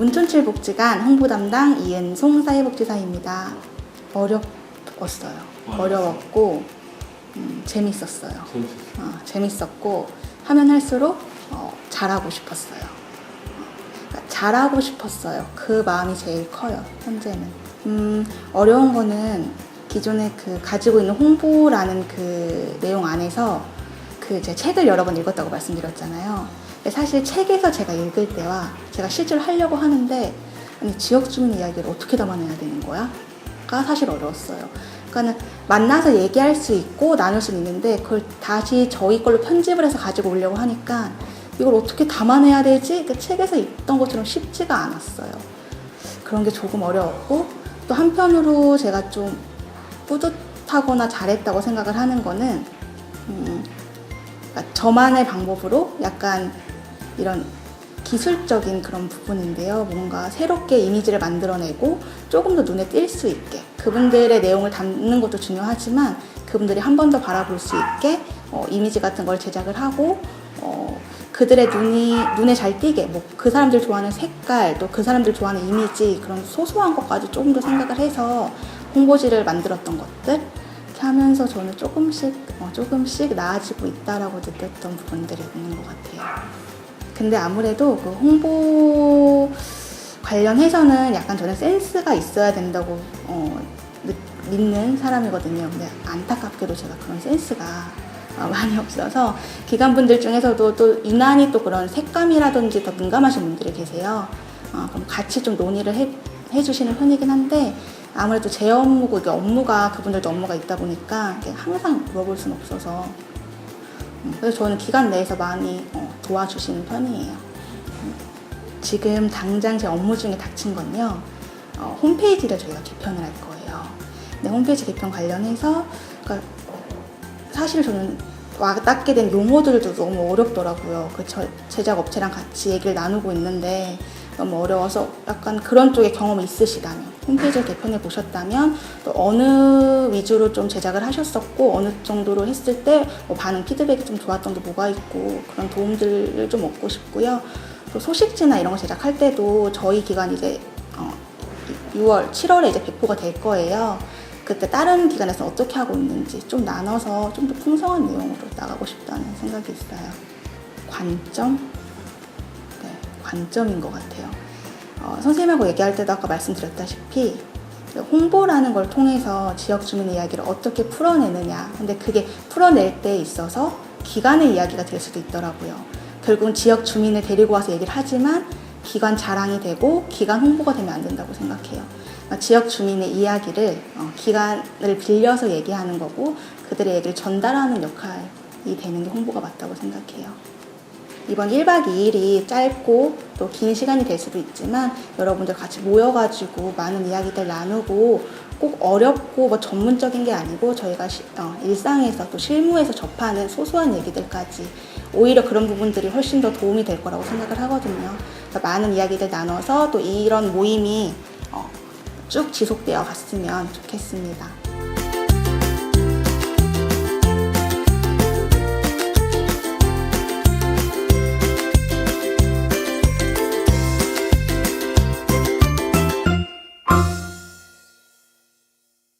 문촌칠복지관 홍보 담당 이은송 사회복지사입니다. 어려웠어요. 어려웠고 음, 재밌었어요. 어, 재밌었고 하면 할수록 어, 잘하고 싶었어요. 그러니까 잘하고 싶었어요. 그 마음이 제일 커요. 현재는. 음, 어려운 거는 기존에 그 가지고 있는 홍보라는 그 내용 안에서 그제 책을 여러 번 읽었다고 말씀드렸잖아요. 사실 책에서 제가 읽을 때와 제가 실제로 하려고 하는데 아니 지역 주민 이야기를 어떻게 담아내야 되는 거야?가 사실 어려웠어요. 그러니까는 만나서 얘기할 수 있고 나눌 수 있는데 그걸 다시 저희 걸로 편집을 해서 가지고 오려고 하니까 이걸 어떻게 담아내야 되지? 그 책에서 있던 것처럼 쉽지가 않았어요. 그런 게 조금 어려웠고 또 한편으로 제가 좀 뿌듯하거나 잘했다고 생각을 하는 거는 음, 그러니까 저만의 방법으로 약간 이런 기술적인 그런 부분인데요. 뭔가 새롭게 이미지를 만들어내고 조금 더 눈에 띌 수 있게 그분들의 내용을 담는 것도 중요하지만 그분들이 한 번 더 바라볼 수 있게 어, 이미지 같은 걸 제작을 하고 어, 그들의 눈이 눈에 잘 띄게 뭐 그 사람들 좋아하는 색깔 또 그 사람들 좋아하는 이미지 그런 소소한 것까지 조금 더 생각을 해서 홍보지를 만들었던 것들 하면서 저는 조금씩 어, 조금씩 나아지고 있다라고 느꼈던 부분들이 있는 것 같아요. 근데 아무래도 그 홍보 관련해서는 약간 저는 센스가 있어야 된다고 어, 느- 믿는 사람이거든요. 근데 안타깝게도 제가 그런 센스가 어, 많이 없어서 기관분들 중에서도 또 유난히 또 그런 색감이라든지 더 민감하신 분들이 계세요. 어, 그럼 같이 좀 논의를 해, 해주시는 편이긴 한데 아무래도 제 업무고 이게 업무가 그분들도 업무가 있다 보니까 항상 물어볼 수는 없어서 음, 그래서 저는 기관 내에서 많이 어, 도와주시는 편이에요. 음, 지금 당장 제 업무 중에 닥친 건요. 어, 홈페이지를 저희가 개편을 할 거예요. 근데 홈페이지 개편 관련해서 그러니까 사실 저는 와닿게 된 용어들도 너무 어렵더라고요. 그 저- 제작 업체랑 같이 얘기를 나누고 있는데 너무 어려워서 약간 그런 쪽에 경험이 있으시다면 홈페이지를 개편해 보셨다면 또 어느 위주로 좀 제작을 하셨었고 어느 정도로 했을 때 뭐 반응 피드백이 좀 좋았던 게 뭐가 있고 그런 도움들을 좀 얻고 싶고요. 또 소식지나 이런 거 제작할 때도 저희 기관 이제 어, 6월, 7월에 이제 배포가 될 거예요. 그때 다른 기관에서 어떻게 하고 있는지 좀 나눠서 좀 더 풍성한 내용으로 나가고 싶다는 생각이 있어요. 관점? 네, 관점인 것 같아요. 어, 선생님하고 얘기할 때도 아까 말씀드렸다시피 홍보라는 걸 통해서 지역 주민 이야기를 어떻게 풀어내느냐. 근데 그게 풀어낼 때 있어서 기관의 이야기가 될 수도 있더라고요. 결국은 지역 주민을 데리고 와서 얘기를 하지만 기관 자랑이 되고 기관 홍보가 되면 안 된다고 생각해요. 그러니까 지역 주민의 이야기를 어, 기관을 빌려서 얘기하는 거고 그들의 얘기를 전달하는 역할이 되는 게 홍보가 맞다고 생각해요. 이번 1박 2일이 짧고 또 긴 시간이 될 수도 있지만 여러분들 같이 모여가지고 많은 이야기들 나누고 꼭 어렵고 뭐 전문적인 게 아니고 저희가 시- 어, 일상에서 또 실무에서 접하는 소소한 얘기들까지 오히려 그런 부분들이 훨씬 더 도움이 될 거라고 생각을 하거든요. 그래서 많은 이야기들 나눠서 또 이런 모임이 어, 쭉 지속되어 갔으면 좋겠습니다.